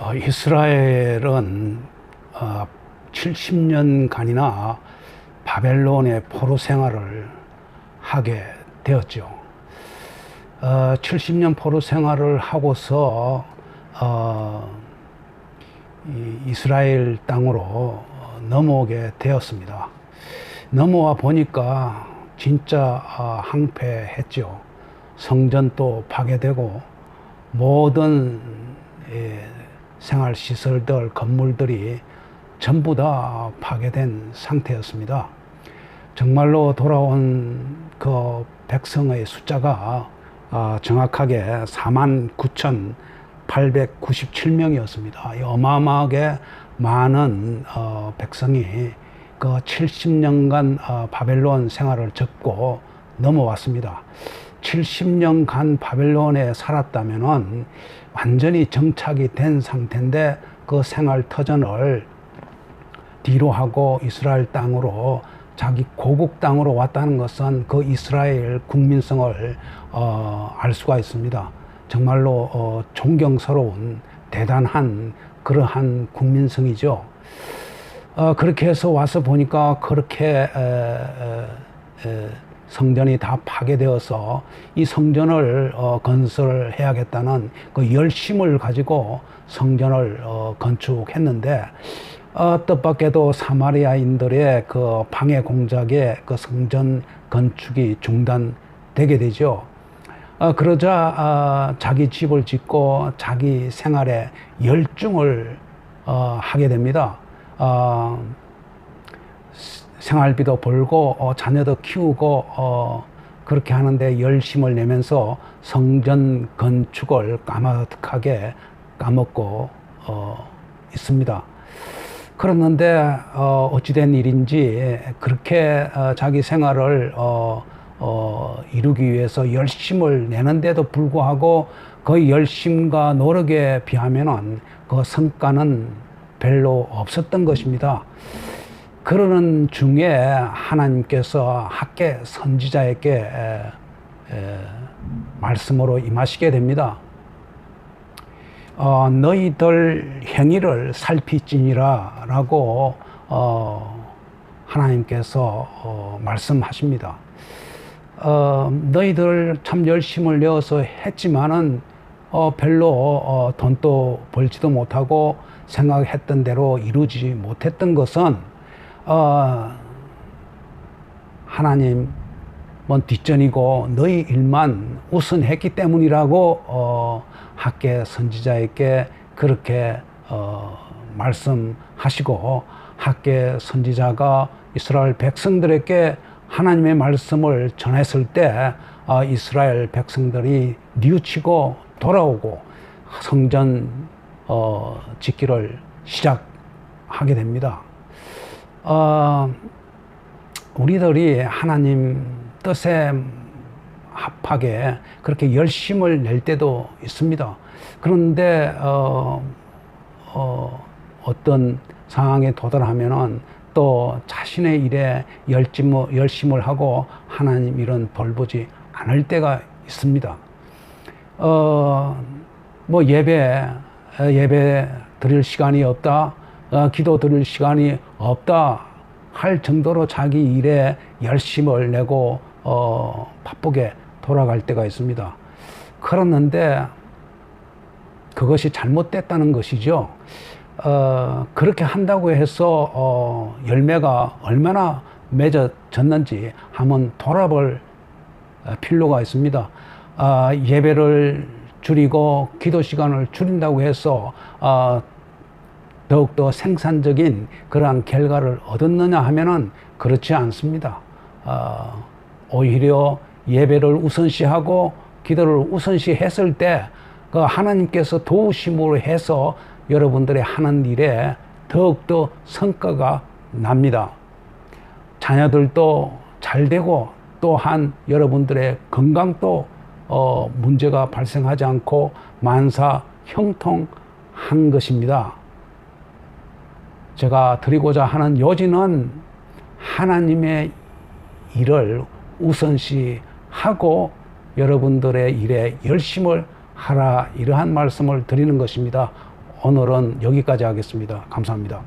어, 이스라엘은 어, 70년간이나 바벨론의 포로 생활을 하게 되었죠. 어, 70년 포로 생활을 하고서 어, 이 이스라엘 땅으로 넘어오게 되었습니다. 넘어와 보니까 진짜 어, 항폐했죠. 성전도 파괴되고 모든 예, 생활 시설들, 건물들이 전부 다 파괴된 상태였습니다. 정말로 돌아온 그 백성의 숫자가 아, 정확하게 4만 9,897명이었습니다. 어마어마하게 많은 어, 백성이 그 70년간 어, 바벨론 생활을 접고 넘어왔습니다. 70년간 바벨론에 살았다면은 완전히 정착이 된 상태인데 그 생활 터전을 뒤로 하고 이스라엘 땅으로 자기 고국 땅으로 왔다는 것은 그 이스라엘 국민성을 어, 알 수가 있습니다. 정말로 어, 존경스러운 대단한 그러한 국민성이죠. 어, 그렇게 해서 와서 보니까 그렇게 에, 에, 에, 성전이 다 파괴되어서 이 성전을 어, 건설해야겠다는 그 열심을 가지고 성전을 어, 건축했는데 어, 뜻밖에도 사마리아인들의 그 방해 공작에 그 성전 건축이 중단되게 되죠. 어, 그러자 어, 자기 집을 짓고 자기 생활에 열중을 어, 하게 됩니다. 어, 생활비도 벌고 어, 자녀도 키우고 어, 그렇게 하는데 열심을 내면서 성전 건축을 까마득하게 까먹고 어, 있습니다. 그렇는데 어, 어찌된 일인지 그렇게 어, 자기 생활을 어, 어, 이루기 위해서 열심을 내는데도 불구하고 그 열심과 노력에 비하면은 그 성과는 별로 없었던 것입니다. 그러는 중에 하나님께서 학계 선지자에게 에, 에, 말씀으로 임하시게 됩니다. 어, 너희들 행위를 살피지니라 라고 어, 하나님께서 어, 말씀하십니다. 어, 너희들 참 열심을 내어서 했지만은 어, 별로 어, 돈도 벌지도 못하고 생각했던 대로 이루지 못했던 것은 어, 하나님 먼 뒷전이고 너희 일만 우선했기 때문이라고 어, 학계 선지자에게 그렇게 어, 말씀하시고 학계 선지자가 이스라엘 백성들에게 하나님의 말씀을 전했을 때 어, 이스라엘 백성들이 뉘우치고 돌아오고 성전 어, 짓기를 시작하게 됩니다. 어, 우리들이 하나님 뜻에 합하게 그렇게 열심을 낼 때도 있습니다. 그런데 어, 어, 어떤 상황에 도달하면은 또 자신의 일에 열심을, 열심을 하고 하나님 이런 돌보지 않을 때가 있습니다. 어, 뭐 예배, 예배 드릴 시간이 없다, 어, 기도 드릴 시간이 없다 할 정도로 자기 일에 열심을 내고 어, 바쁘게 돌아갈 때가 있습니다. 그렇는데 그것이 잘못됐다는 것이죠. 어, 그렇게 한다고 해서 어, 열매가 얼마나 맺어졌는지 한번 돌아볼 어, 필요가 있습니다. 어, 예배를 줄이고 기도 시간을 줄인다고 해서 어, 더욱더 생산적인 그러한 결과를 얻었느냐 하면은 그렇지 않습니다. 어, 오히려 예배를 우선시하고 기도를 우선시했을 때 그 하나님께서 도우심으로 해서 여러분들의 하는 일에 더욱더 성과가 납니다. 자녀들도 잘 되고 또한 여러분들의 건강도 어, 문제가 발생하지 않고 만사 형통한 것입니다. 제가 드리고자 하는 요지는 하나님의 일을 우선시 하고 여러분들의 일에 열심을 하라 이러한 말씀을 드리는 것입니다. 오늘은 여기까지 하겠습니다. 감사합니다.